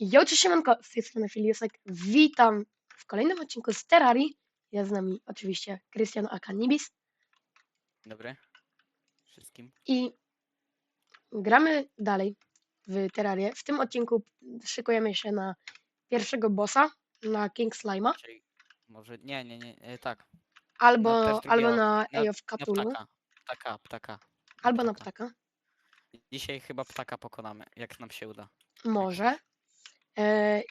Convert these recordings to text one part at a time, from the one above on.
Jo, cześć siemanko, z tej strony Filiusek. Witam w kolejnym odcinku z Terrarii. Jest z nami oczywiście Krystian Akanibis Dobry. Wszystkim. i gramy dalej w Terrarię. W tym odcinku szykujemy się na pierwszego bossa, na King Slime'a, Czyli może. Nie, nie, nie. E, tak. albo, też albo na Na- Eye of Na Cthulhu, ptaka. Ptaka, ptaka. albo na ptaka. ptaka. Dzisiaj chyba ptaka pokonamy, jak nam się uda. Może.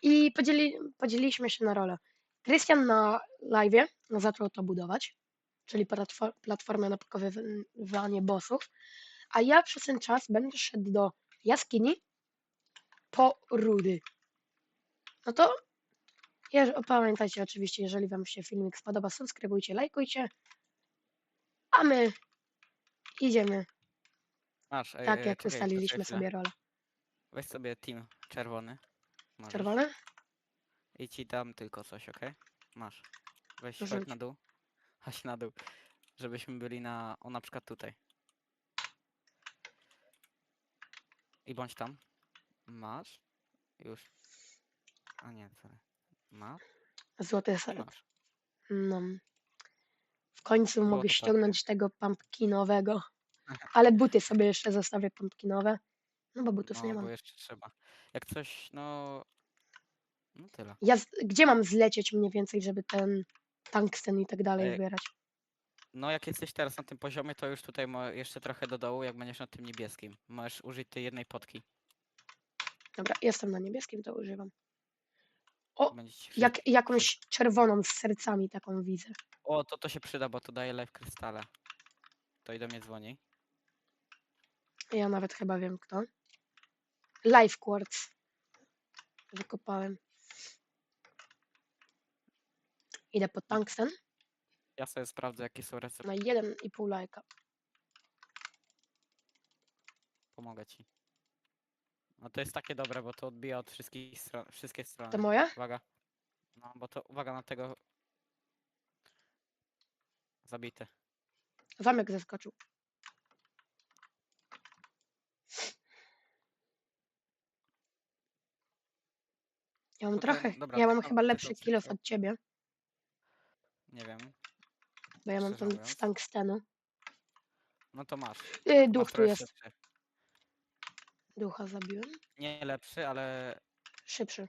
I podzieli, podzieliliśmy się na rolę. Krystian na live zaczął to budować, czyli platfo- platformę na pokowywanie bossów, a ja przez ten czas będę szedł do jaskini po rudy. No to pamiętajcie oczywiście, jeżeli Wam się filmik spodoba, subskrybujcie, lajkujcie, a my idziemy Masz. e, tak, e, jak czekaj, ustaliliśmy sobie rolę. Weź sobie team czerwony. Możesz. Czerwone? I ci dam tylko coś, ok? Masz. Weź Rzuć. chodź na dół. Chodź na dół. Żebyśmy byli na. O na przykład tutaj. I bądź tam. Masz. Już. A nie, sorry. Masz. Złoty I ser. masz. No. W końcu mogę ściągnąć tego pumpkinowego. Ale buty sobie jeszcze zostawię pumpkinowe. No bo butów nie No, bo jeszcze trzeba. Jak coś, no. No tyle. Ja z... Gdzie mam zlecieć mniej więcej, żeby ten tungsten i tak dalej Ej. zbierać? No, jak jesteś teraz na tym poziomie, to już tutaj mo- jeszcze trochę do dołu, jak będziesz na tym niebieskim. Możesz użyć tej jednej potki. Dobra, jestem na niebieskim, to używam. O, Będzie ci wszystko- Jak, jakąś czerwoną z sercami taką widzę. O, to to się przyda, bo to daje live krystale. To i do mnie dzwoni. Ja nawet chyba wiem kto. Life Quartz. Wykopałem. Idę po tungsten Ja sobie sprawdzę, jakie są recepty. na 1,5 lajka. Pomogę ci. No to jest takie dobre, bo to odbija od wszystkich stron, wszystkie strony. To moje? Uwaga. No, bo to uwaga na tego. Zabity. Zamek zeskoczył. Ja mam trochę, dobra, ja mam chyba ty lepszy tak? od ciebie, Nie wiem. bo ja mam Szczerze ten mówiąc. z tungstenu. No to masz. Yy, duch masz tu trochę jest. szybszy. Ducha zabiłem. Nie lepszy, ale Szybszy.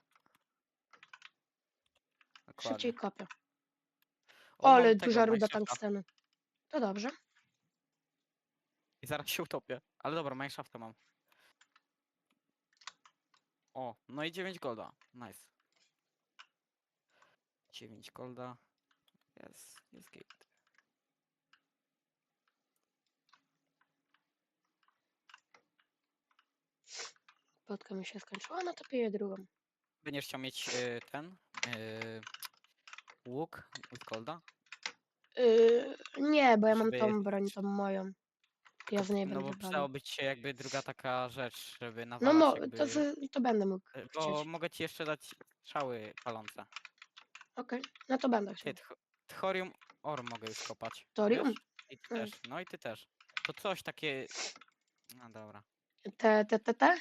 dokładnie. Szybciej kopię. O, mam Ale tego duża ruda Minecrafta tungstenu. To dobrze. I zaraz się utopię. Ale dobra, Minecrafta mam. O, no i 9 golda. Nice. 9 golda. Jest, jest gate. Plotka mi się skończyła, no to piję drugą. Będziesz chciał mieć y, ten y, łuk z golda? Yy, nie, bo ja mam Żeby tą broń, tą moją. Ja z niej No będę bo brał. przydałoby ci się jakby druga taka rzecz, żeby No nawalać mo, jakby... to, z- to będę mógł Bo chcieć. mogę ci jeszcze dać strzały palące. Okej, no to będę chciał. Ty, Thorium Or mogę już kopać. Thorium? wiesz? I ty też. No i ty też. To coś takie... No dobra. Te, te, te, te?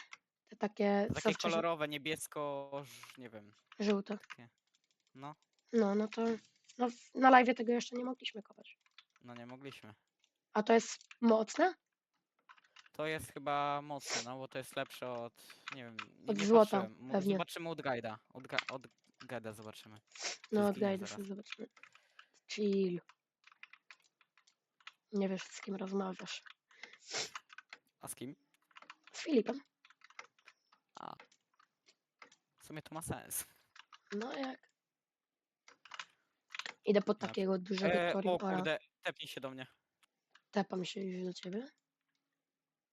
Te takie, co Takie wcześniej, kolorowe, niebiesko, ż- nie wiem. żółte. No, No, no to no, na live tego jeszcze nie mogliśmy kopać. no nie mogliśmy. A to jest mocne? To jest chyba mocne, no bo to jest lepsze od, nie wiem, nie, Od nie złota, patrzyłem. Pewnie. Zobaczymy od guida. Od, ga- od guida zobaczymy. No, zaraz. sobie, zobaczymy. Chill. Nie wiesz, z kim rozmawiasz. A z kim? Z Filipem. W sumie to ma sens. No jak? Idę po Dobrze. takiego dużego E, o kurde, tepnij się do mnie. Tepam się już do ciebie.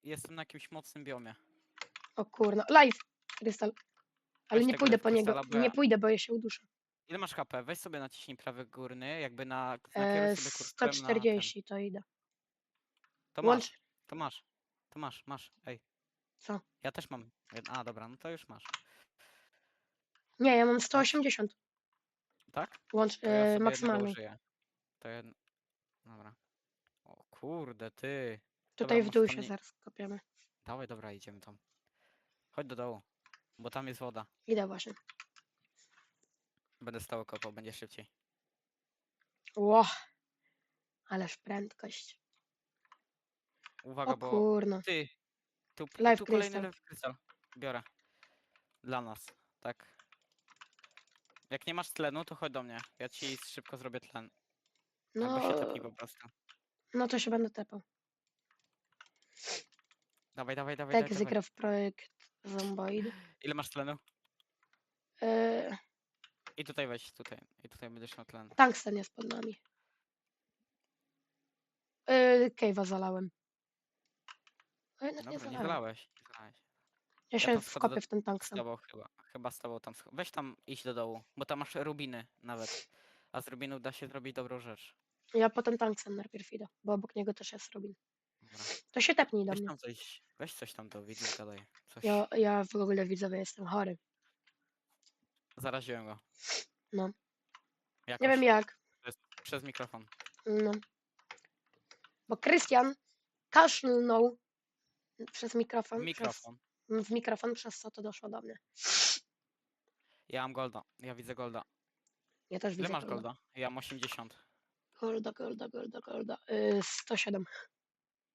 Jestem na jakimś mocnym biomie. O kurna, live! Krystal. Ale Weź nie tego pójdę po niego. krystala, bo Nie ja- pójdę, bo ja się uduszę. Ile masz HP? Weź sobie naciśnij prawy górny, jakby na... E, nakieruj sobie kursorem na ten. 140 to idę. To Łącz. masz, to masz. To masz, masz. Ej. Co? Ja też mam. jed- A, dobra, no to już masz. Nie, ja mam 180. Tak? Łącz To ja e, sobie jednego maksymalny. użyję. To jed... Dobra. O kurde, ty. Tutaj w może dół tam się nie- zaraz kopiemy. Dawaj, dobra, idziemy tam. Chodź do dołu. Bo tam jest woda. Idę właśnie. Będę stał kopał, będzie szybciej. Ło. Ależ prędkość. Uwaga, O bo kurno. ty. Tu, tu kolejny crystal. life crystal. Biorę. Dla nas, tak. Jak nie masz tlenu, to chodź do mnie. Ja ci szybko zrobię tlen. Albo się No, tepnij po prostu. no to się będę tepał. Dawaj, dawaj, dawaj, Tak dawaj, dawaj. zagra w projekt Zomboid. Ile masz tlenu? Yy, I tutaj weź, tutaj. I tutaj będziesz miał tlen. tungsten jest pod nami. Yy, Cave'a zalałem. A jednak nie Dobra, nie zalałem. zalałeś. Nie zalałeś. Ja się wkopię w ten Z tungsten. tobą chyba. Chyba z tobą tam. Weź tam iść do dołu, bo tam masz rubiny nawet. A z rubinów da się zrobić dobrą rzecz. Ja potem tungsten najpierw idę, bo obok niego też jest Robin. Dobra. To się tepnij do Weź mnie. tam coś, weź coś tam do widzów gadaj. Coś. Ja, ja w ogóle widzowie jestem chory. Zaraziłem go. No. Jakoś. Nie wiem jak. Przez mikrofon. No. Bo Krystian kaszlnął przez mikrofon. Mikrofon. Przez, w mikrofon, przez co to doszło do mnie. Ja mam golda. Ja widzę golda. Ja też Ile widzę masz golda? Ja mam 80. Golda, golda, golda, golda. Yy, 107.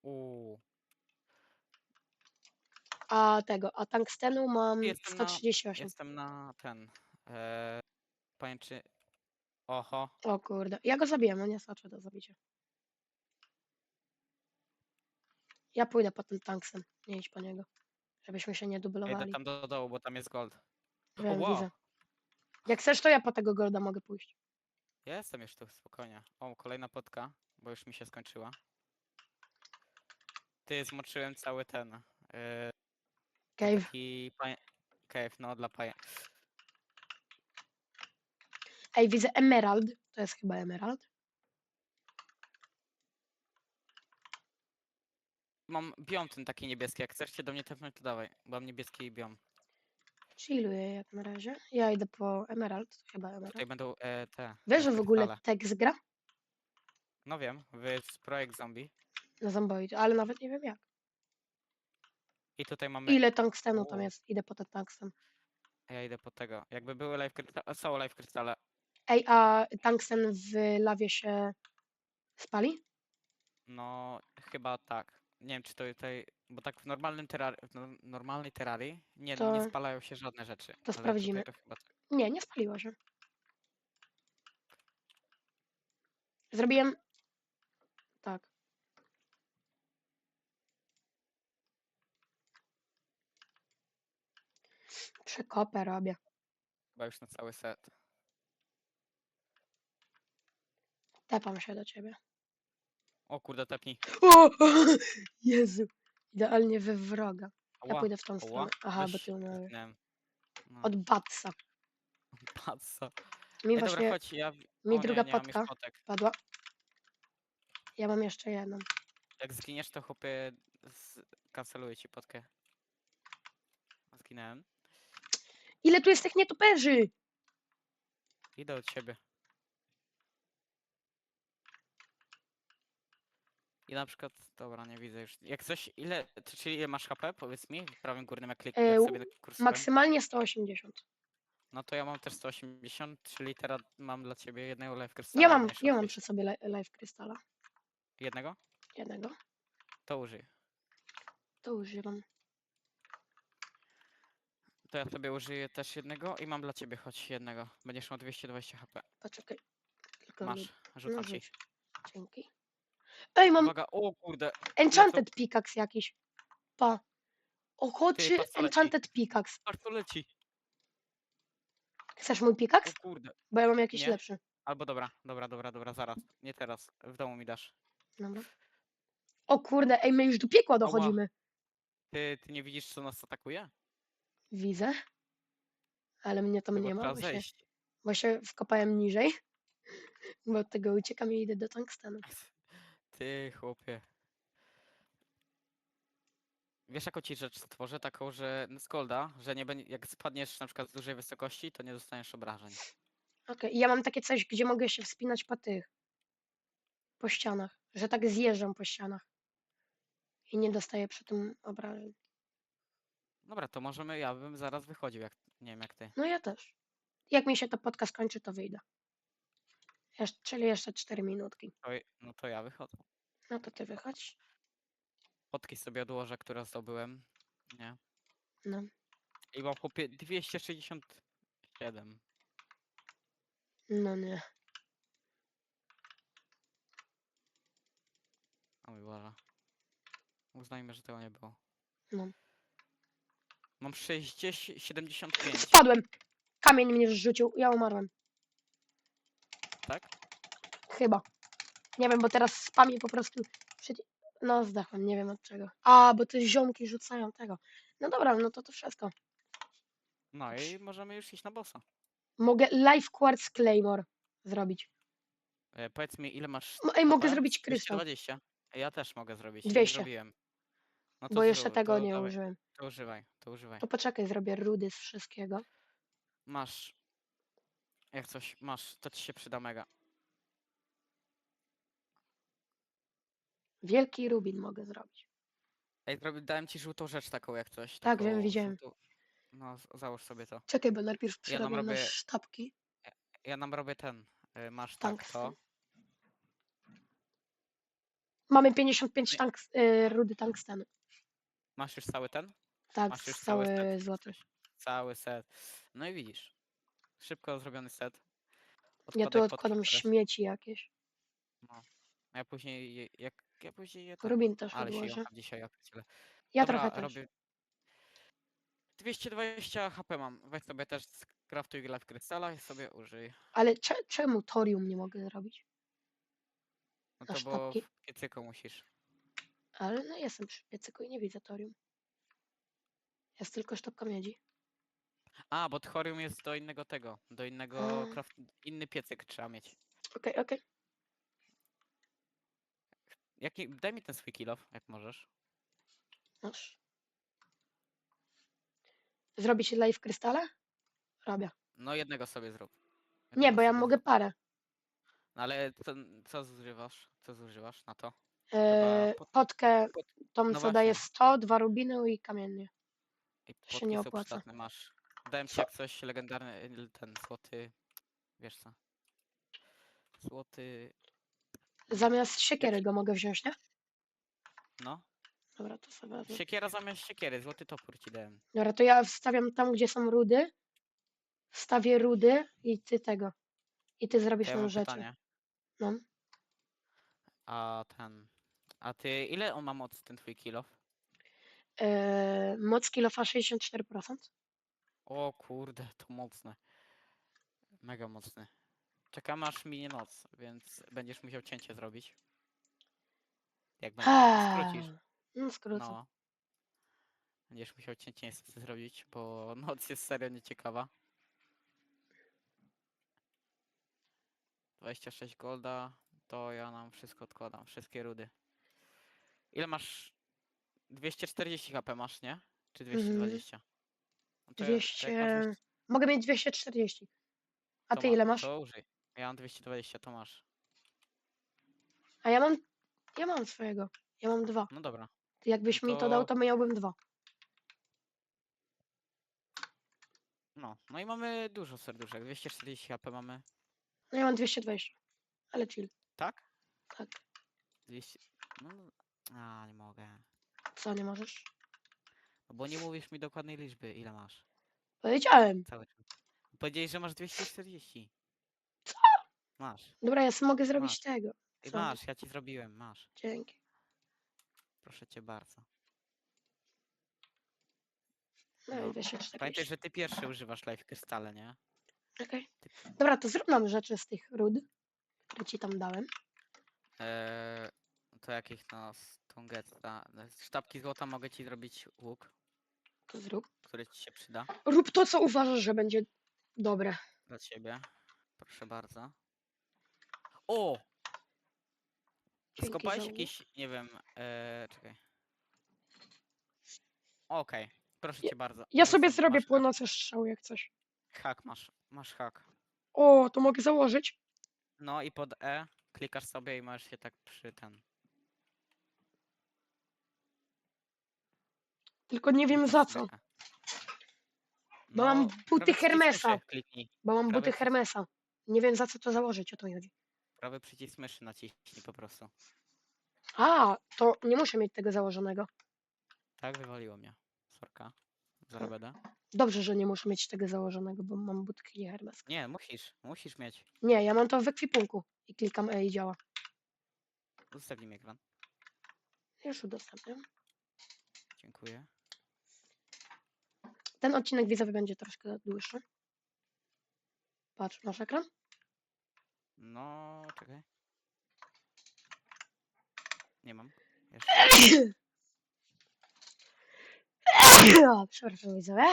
Uuu. A tego, a tungstenu mam Jestem na- 138. Jestem na ten. E, pajęczy. Oho. O kurde. Ja go zabiję, no nie znaczy do zabicia. Ja pójdę po ten tungsten. Nie idź po niego. Żebyśmy się nie dublowali. tam do dołu, bo tam jest gold. Wiem, wow. widzę. Jak chcesz, to ja po tego golda mogę pójść. Ja jestem już tu, spokojnie. O, kolejna potka, bo już mi się skończyła. Ty, zmoczyłem cały ten. Yy, Cave. taki cave, no dla paję. Ej, widzę emerald. To jest chyba emerald. Mam biom ten taki niebieski, jak chcesz się do mnie tepnąć, to dawaj, bo mam niebieski biom. Chilluję jak na razie. Ja idę po emerald. to Chyba emerald. Tutaj będą e, te. Wiesz, że w ogóle. Tex gra No wiem, z projekt zombie. na Zomboid, ale nawet nie wiem jak. I tutaj mamy. Ile tungstenu tam jest? Idę po ten tungsten. Ja idę po tego. Jakby były live krystale. Są live krystale. Ej, a tungsten w lawie się spali? No, chyba tak. Nie wiem, czy to tutaj. Bo tak w normalnym terrarii, w no- normalnej terrarii nie, nie To- spalają się żadne rzeczy. ale tutaj sprawdzimy. To chyba tak. Nie, nie spaliło się. Zrobiłem. Tak. Przekopę robię. Chyba już na cały set. Tepam się do ciebie. O kurde, tepnij. O! Jezu. Idealnie we wroga. Ja Ała, pójdę w tą stronę. Aha, bo ty zginąłem. No, Od Batsa. patrz Mi Ej, właśnie dobra, chodź, ja... mi o, druga nie, nie mam już potka. potek. padła. Ja mam jeszcze jedną. Jak zginiesz, to chłopie z... kanceluję ci potkę. Zginąłem. Ile tu jest tych nietoperzy? Idę od siebie. I na przykład, dobra, nie widzę już. Jak coś, ile, to czyli ile masz HP? Powiedz mi, w prawym górnym jak E, kliknę sobie kursorem. Maksymalnie 180. No to ja mam też 180, czyli teraz mam dla ciebie jednego life crystala. Ja mam, ja mam przy sobie li- life krystala. Jednego? Jednego. To użyj. To używam. To ja sobie użyję też jednego i mam dla ciebie choć jednego. Będziesz miał 220 HP. Poczekaj. Tylko Masz, rzucam no ci. rzuć. Dzięki. Ej, mam Uwaga, o kurde, enchanted pickaxe jakiś. Pa. Ochoczy patrz, co leci. enchanted pickaxe. patrz tu leci. Chcesz mój O pickaxe? kurde. Bo ja mam jakiś Nie. lepszy. Albo dobra, dobra, dobra, dobra, zaraz. Nie teraz. W domu mi dasz. Dobra. O kurde, ej, my już do piekła dochodzimy. Ty, ty nie widzisz, co nas atakuje? Widzę. Ale mnie tam Chyba nie ma, trzeba bo się, zejść. bo się wkopałem niżej. Bo od tego uciekam i idę do tungstenu. Ty, chłopie. Wiesz, jaką ci rzecz stworzę? Taką, że z golda, że nie będzie, jak spadniesz na przykład z dużej wysokości, to nie dostaniesz obrażeń. Okej, i ja mam takie coś, gdzie mogę się wspinać po tych. Po ścianach. Że tak zjeżdżam po ścianach. I nie dostaję przy tym obrażeń. Dobra, to możemy, ja bym zaraz wychodził, jak nie wiem jak ty. No ja też. Jak mi się ta podcast kończy, to wyjdę. Jesz- czyli jeszcze 4 minutki. To, je- no to ja wychodzę. No to ty wychodź. Fotki sobie odłożę, które zdobyłem. Nie. No. I mam chłopie 267. No nie. O mój Boże. Uznajmy, że tego nie było. No. Mam 60, 75, Spadłem. Kamień mnie zrzucił. Ja umarłem. Tak? Chyba. Nie wiem, bo teraz spamię po prostu. Przeci- no zdechłem, nie wiem od czego. A, bo te ziomki rzucają tego. No dobra, no to to wszystko. No i możemy już iść na bossa. Mogę live quartz claymore zrobić. E, powiedz mi, ile masz Mo- Ej, mogę zrobić krystal, 220. Ja też mogę zrobić. nie 200. Zrobiłem. No bo jeszcze zrób, tego to nie dawaj, użyłem. To używaj, to używaj. To poczekaj, zrobię rudy z wszystkiego. Masz. Jak coś masz, to ci się przyda mega. Wielki rubin mogę zrobić. Ej, zrobi- dałem ci żółtą rzecz taką jak coś. Tak, wiem, taką widziałem. żółtą- No, z- załóż sobie to. Czekaj, bo najpierw Ja nam przyrobię na robię- sztabki. Ja nam robię ten. y, Masz tak Tungsten. to. Mamy 55 Nie. tanks, y, rudy tungstenu. Masz już cały ten? Tak, Masz już cały cały złoty. Cały set. No i widzisz. Szybko zrobiony set. Ja tu Odkładaj odkładam teraz. śmieci jakieś. A ja później, je- jak ja później je Rubin też ale się odłożę. jąkam dzisiaj, ja pierdzielę. Ja Dobra, trochę też. robię 220 HP mam. Weź sobie też craftuj life krystala i sobie użyj. Ale cze czemu torium nie mogę zrobić? No to bo w piecyku musisz. Ale no jestem przy piecyku i nie widzę torium. Jest tylko sztabka miedzi. A, bo thorium jest do innego tego. Do innego A. craft... Inny piecyk trzeba mieć. Okej, okej. Jaki... Daj mi ten swój kill off, jak możesz. Masz. Zrobić live krystale? Robię. No jednego sobie zrób. Nie, Jednego bo ja sobie mogę zrób. parę. No ale co, co zużywasz? Co zużywasz na to? E, pot- potkę, pot- tą no co daje właśnie. 100, dwa rubiny i kamiennie. I się nie opłaca. przydatne, masz. Dałem ci jak coś legendarny, ten złoty... Wiesz co? Złoty... Zamiast siekiery go mogę wziąć, nie? No. Dobra, to sobie wezmę. Siekiera zamiast siekiery, złoty topór ci dałem. Dobra, to ja wstawiam tam, gdzie są rudy. Wstawię rudy i ty tego. I ty zrobisz ja tą mam pytanie. No. A ten... A ty, ile on ma moc, ten twój kill off? E, moc kilofa 64%. O kurde, to mocne. Mega mocny. Czekamy aż minie noc, więc będziesz musiał cięcie zrobić. Jak będziesz skrócisz. No skrócę. No. Będziesz musiał cięcie niestety zrobić, bo noc jest serio nieciekawa. 26 golda, to ja nam wszystko odkładam, wszystkie rudy. Ile masz? 240 HP masz, nie? Czy 220? No to ja- to jak masz 200... Mogę mieć 240. A to ty ma- ile masz? To użyj. Ja mam 220, to masz. A ja mam... Ja mam swojego. Ja mam dwa. No dobra. Jakbyś mi to dał, to- to miałbym dwa. No, no i mamy dużo serduszek. 240 HP mamy. No ja mam 220. Ale chill. Tak? Tak. 200. No, no. a nie mogę. Co, nie możesz? Bo nie mówisz mi dokładnej liczby, ile masz. Powiedziałem. Cały czas. Powiedziałeś, że masz 240. Co? Masz. Dobra, ja sobie mogę zrobić Masz. tego. Co? masz, ja ci zrobiłem, masz. Dzięki. Proszę cię bardzo. No No. 240. Pamiętaj, że ty pierwszy używasz life krystale, nie? Okej. Dobra, to zrób nam rzeczy z tych rud, które ci tam dałem. Eee, to jakich no, stongetta. Sztabki złota mogę ci zrobić łuk, To zrób. który ci się przyda. Rób to, co uważasz, że będzie dobre. Dla ciebie. Proszę bardzo. O! Dzięki Skopałeś za jakiś, nie wiem, e, czekaj. Okej, proszę cię bardzo. Ja sobie zrobię masz hak. płonące strzały jak coś. Hak masz, masz hak. O, to mogę założyć. No i pod E klikasz sobie i możesz się tak przy ten. Tylko nie wiem za co. Bo mam No, buty prawy Hermesa. myszy Kliknij. Bo mam Prawy buty. Hermesa. Nie wiem za co to założyć, o to chodzi. Prawy przycisk myszy naciśnij po prostu. A, to nie muszę mieć tego założonego. Tak, wywaliło mnie. Sorka. Zaraz będę. Dobrze, że nie muszę mieć tego założonego, bo mam butki Hermes. Nie, musisz. Musisz mieć. Nie, ja mam to w ekwipunku. I klikam E i działa. Udostępnij mi ekran. Już udostępniam. Dziękuję. Ten odcinek widzowy będzie troszkę dłuższy. Patrz, masz ekran? No, czekaj. Nie mam. Jeszcze. O, Przepraszam widzowie.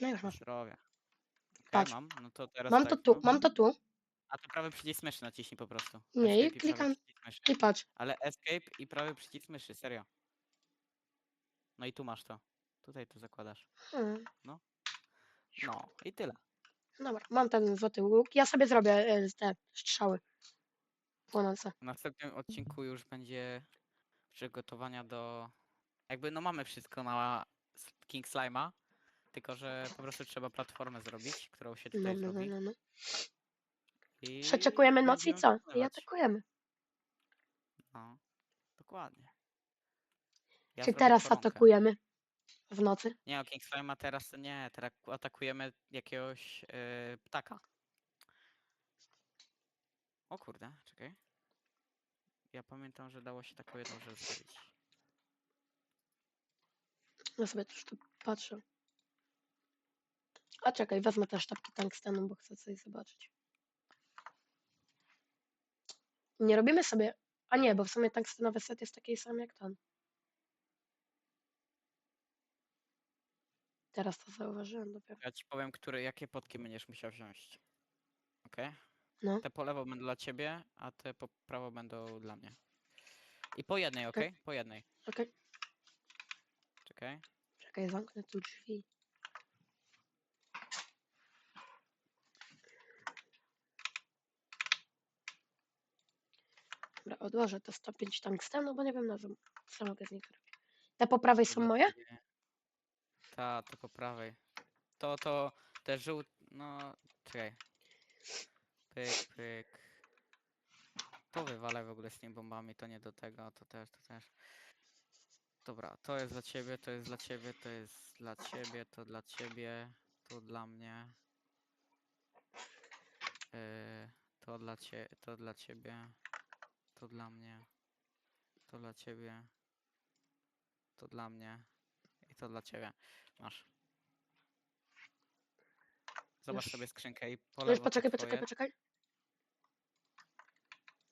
No już masz. Zdrowie. Okay, Patrz. mam. No to teraz Mam tak, to tu, no. mam to tu. A to prawy przycisk myszy naciśnij po prostu. Nie, i Escape prawy klikam- przycisk myszy. I patrz. Ale escape i prawy przycisk myszy, serio. No i tu masz to. Tutaj to zakładasz. Hmm. No i tyle. Dobra, mam ten złoty łuk. Ja sobie zrobię e, te strzały płonące. W następnym odcinku już będzie przygotowania do... Jakby no mamy wszystko na s- King Slime'a, tylko że po prostu trzeba platformę zrobić, którą się No, tutaj no, no, zrobi. no, no. I Przeczekujemy noc i będziemy co? I wykonywać. atakujemy. No, dokładnie. Ja Czy zrobię teraz koronkę. atakujemy w nocy? Nie, o King Slime'a teraz nie, teraz atakujemy jakiegoś yy, ptaka. O kurde, czekaj. Ja pamiętam, że dało się taką jedną rzecz zrobić. Ja sobie też tu patrzę. A czekaj, wezmę te sztabki tungstenu, bo chcę coś zobaczyć. Nie robimy sobie... A nie, bo w sumie tungstenowy set jest taki sam jak ten. Teraz to zauważyłem dopiero. Ja ci powiem, które, jakie potki będziesz musiał wziąć. Okej? No. Te po lewo będą dla ciebie, a te po prawo będą dla mnie. I po jednej, Okej. Po jednej. Okej, Czekaj. czekaj, zamknę tu drzwi. Dobra, odłożę te 105 tungstenu, bo nie wiem na co, co mogę z nich robić. Te po prawej są moje? ciebie. Ta, to po prawej. To, to, te żółte, no, czekaj. Pyk, pyk. To wywalę w ogóle z tymi bombami, to nie do tego, to też, to też. Dobra, to jest dla ciebie, to jest dla ciebie, to jest dla ciebie, to dla ciebie, to dla mnie. Yy, to dla cie, to dla ciebie, to dla mnie, to dla ciebie, to dla mnie i to dla ciebie. Masz. Zobacz Już. sobie skrzynkę i po No lewo już to poczekaj, poczekaj, twoje. poczekaj.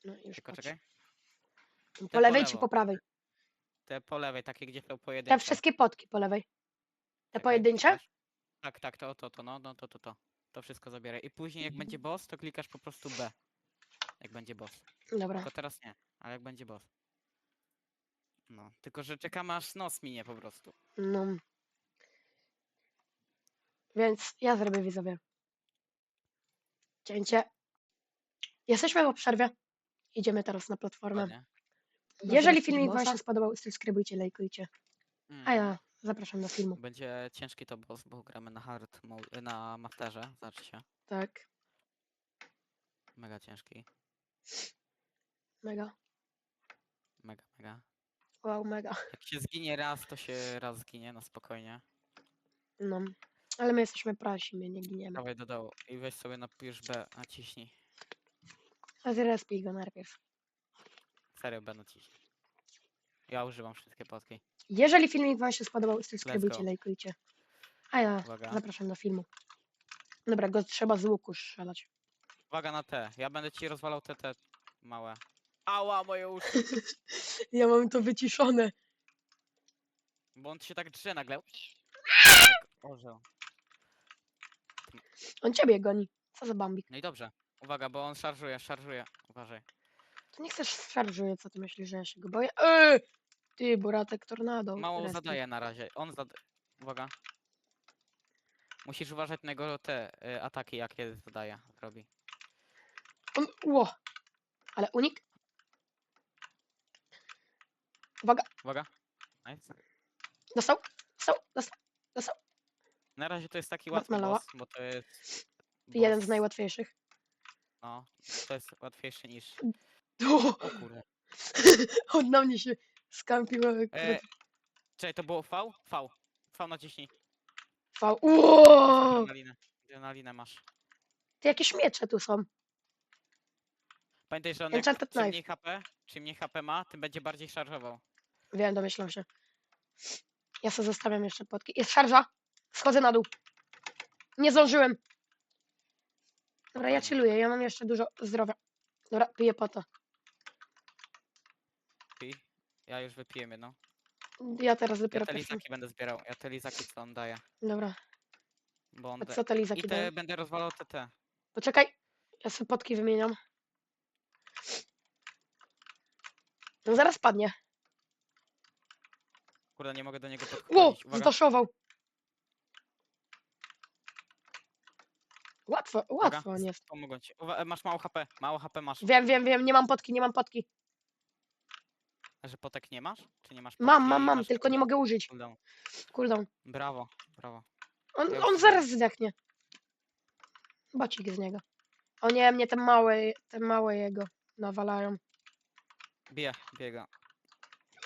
No już Tylko patrz. czekaj. Po lewej czy lewo. po prawej? Te po lewej, takie gdzie są Te pojedyncze. wszystkie potki po lewej. Te Czekaj, pojedyncze? Tak, tak, to, to, to, no, no, to, to, to. To wszystko zabieraj. I później jak będzie boss, to klikasz po prostu B. Jak będzie boss. Dobra. Tylko teraz nie, ale jak będzie boss. No, tylko że czekamy aż noc minie po prostu. No. Więc ja zrobię widzowie. Cięcie. Jesteśmy po przerwie. Idziemy teraz na platformę. Jeżeli filmik Wam się spodobał, subskrybujcie, lajkujcie. Mm. A ja zapraszam do filmu. Będzie ciężki to boss, bo gramy na hard mode, na masterze, znaczy się. Tak, Mega ciężki. mega. Mega, mega. Wow, mega. Jak się zginie raz, to się raz zginie, no spokojnie. No. Ale my jesteśmy prasi, my nie giniemy. Dawaj do dołu i weź sobie napisz B, naciśnij. A zrespij go najpierw. Serio B naciśnij. Ja używam wszystkie potki. Jeżeli filmik Wam się spodobał, subskrybujcie, go. lajkujcie. A ja Uwaga. zapraszam do filmu. Dobra, go trzeba z łuku strzelać. Uwaga na te. Ja będę ci rozwalał te te małe. Ała, moje uszy. Ja mam to wyciszone. Bo on się tak drze nagle. Jak orzeł. On ciebie goni. Co za bambik. No i dobrze. Uwaga, bo on szarżuje, szarżuje. Uważaj. To nie chcesz szarżuje, co ty myślisz, że ja się go boję? Eee! Ty, buratek tornado. Mało zadaje na razie. On zada... Uwaga. Musisz uważać na jego te y, ataki, jakie zadaje. Robi. On, ło. Ale unik? Uwaga, Uwaga. Nice. dostał, dostał, dostał. Na razie to jest taki łatwy Marshmallowa. boss, bo to jest... Jeden z najłatwiejszych. No, to jest łatwiejszy niż... O, O kurde. on na mnie się skampił. ale E, czekaj, to było V? V. V naciśnij. fał. Uuu, Adrenalinę. Adrenalinę masz. Ty jakieś miecze tu są. Pamiętaj, że on jak, Enchanted czym knife. mniej HP, czym mniej HP ma, tym będzie bardziej szarżował. Wiem, domyślam się. Ja sobie zostawiam jeszcze potki. Jest szarża. Schodzę na dół. Nie zdążyłem. Dobra, ja chilluję. Ja mam jeszcze dużo zdrowia. Dobra, piję po to. Pij. Ja już wypiję jedną. Ja teraz Ja dopiero te pierwszą. lizaki będę zbierał. Ja te lizaki co on daje. Dobra. Bo on A da... co te I lizaki te dają? będę rozwalał TT. Poczekaj. Ja sobie potki wymieniam. No zaraz padnie. Kurde, nie mogę do niego Ło! podchodzić. Uwaga. Łatwo, łatwo on jest. Pomogą ci. Uwa e, masz mało HP. Mało HP masz. Wiem, wiem, wiem. Nie mam potki, nie mam potki. A Że potek nie masz? Czy nie masz Mam, potki mam, mam, masz tylko nie mogę użyć. Cooldown. Cooldown. Brawo, brawo. On, Ja on zaraz zdechnie. Bocik z niego. O nie, mnie te małe, te małe jego nawalają. Bije, biega.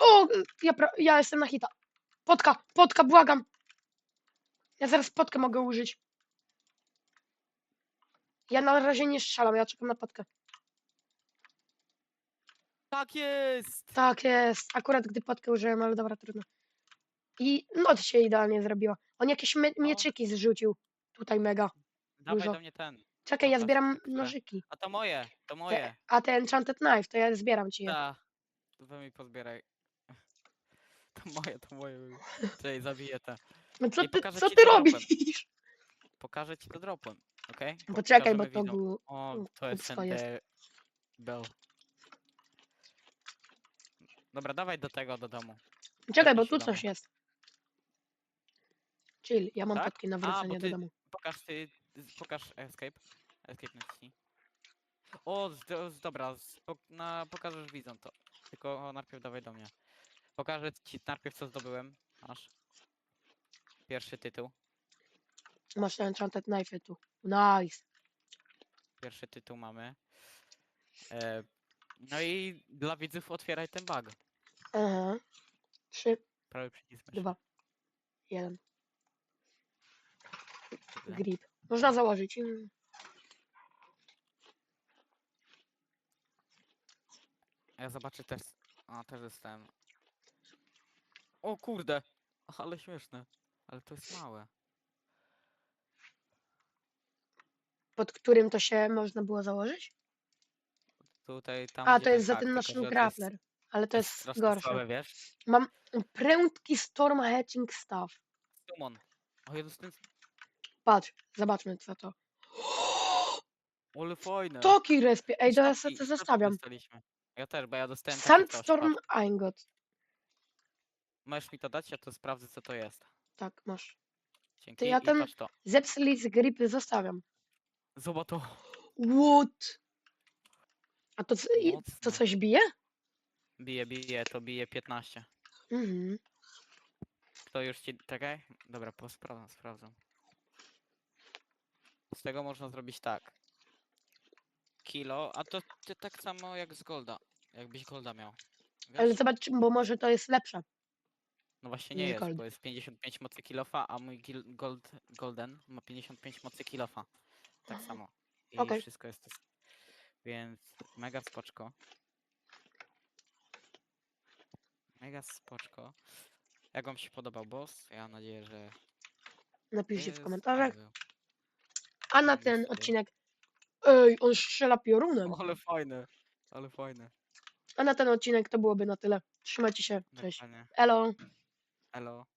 O, ja, pra- ja jestem na hita. Potka, potka, błagam. Ja zaraz potkę mogę użyć. Ja na razie nie strzelam, ja czekam na potkę. Tak jest! Tak jest, akurat gdy potkę użyłem, ale dobra, trudno. I noc się idealnie zrobiła. On jakieś my- No. mieczyki zrzucił. Tutaj mega. Dawaj dużo. do mnie ten. Czekaj, ja zbieram nożyki. A to moje, to Te, moje. a te Enchanted Knife, to ja zbieram ci je. Ta. Wy mi pozbieraj. To moje, to moje. Czekaj, zabiję te. No co ty, pokażę co ci ty dropem. robisz? Pokażę ci to dropem, okej? Po- Poczekaj, bo pokażemy to widzom. był... O, to jest ten jest. Bell. Dobra, dawaj do tego, do domu. Czekaj, bo tu coś jest. Chill, ja mam Tak? potki na A, bo wrócenie do ty- domu. Pokaż ty, pokaż escape. Escape naciśnij. O, z, do- z, dobra, z, po, na, pokażesz widzom to. Tylko najpierw dawaj do mnie. Pokażę ci najpierw co zdobyłem. Masz. Pierwszy tytuł. Masz te Enchanted Knife tu. Nice. Pierwszy tytuł mamy. E, no i dla widzów otwieraj ten bug. Aha. Trzy, Prawy przycisk myszy. dwa, jeden. Grip. Można założyć. Mm. Ja zobaczę też. A, też dostałem. O kurde! Ale śmieszne. Ale to jest małe. Pod którym to się można było założyć? Tutaj, tam A, gdzie to jest za tym tylko naszym że to jest- grappler. Ale to jest strasznie gorsze. Słabe, wiesz? Mam prędki Storm Hatching Staff. Summon. O, ja dostałem... Patrz, zobaczmy co to. Ale fajne. Toki respie. Ej, to ja sobie zostawiam. dostaliśmy. Ja też, bo ja dostałem takie coś, Sandstorm. Ingot. Możesz mi to dać, ja to sprawdzę co to jest. Tak, masz. Dzięki ja i ten- patrz to. Zepsuli z gripy zostawiam. Zobacz to. What? A to, co- i- to Mocne. coś bije? Bije, bije, to bije 15. Mhm. To już ci... Czekaj. Dobra, po sprawdzam. Z tego można zrobić tak. Kilo, a to, to tak samo jak z Golda. Jakbyś Golda miał. Ale Wiesz? zobacz, bo może to jest lepsze. No właśnie nie niż jest, Gold. bo jest 55 mocy kilofa, a mój gil, gold, Golden ma 55 mocy kilofa. Tak samo. I Okej. wszystko jest to. s- Więc mega spoczko. Mega spoczko. Jak wam się podobał boss? Ja mam nadzieję, że. Napiszcie w jest komentarzach. A na ten jest, odcinek. Ej, on strzela piorunem. Ale fajne, ale fajne. A na ten odcinek to byłoby na tyle. Trzymajcie się. Cześć. Dokładnie. Elo. Elo.